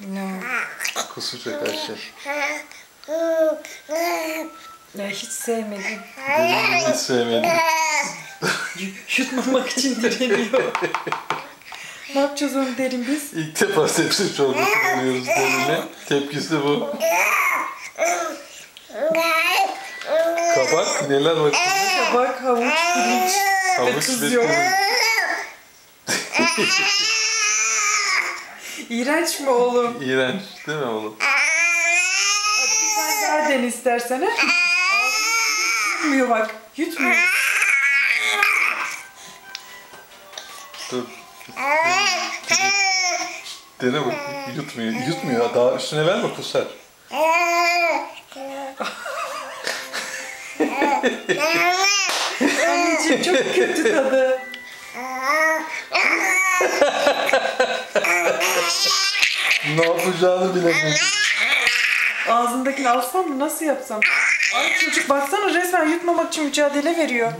Ne? Kusacak Ayşe. Ya hiç sevmedim. Derin hiç sevmedim. Yutmamak için direniyor. ne yapacağız onu derin biz? İlk defa sebze çorbası deniyoruz derine. Tepkisi bu. Kabak neler var? Kabak, havuç, pirinç ve Havuç tuz ve yok. İğrenç mi oğlum? İğrenç değil mi oğlum? Hadi bir tane daha den istersen ha. Yutmuyor bak. Yutmuyor. Dur. Dene bak. Yutmuyor. Yutmuyor. Daha üstüne verme kusar. Anneciğim çok kötü tadı. Ne yapacağını bilemiyorum. Ağzındakini alsam mı? Nasıl yapsam? Ay çocuk baksana resmen yutmamak için mücadele veriyor.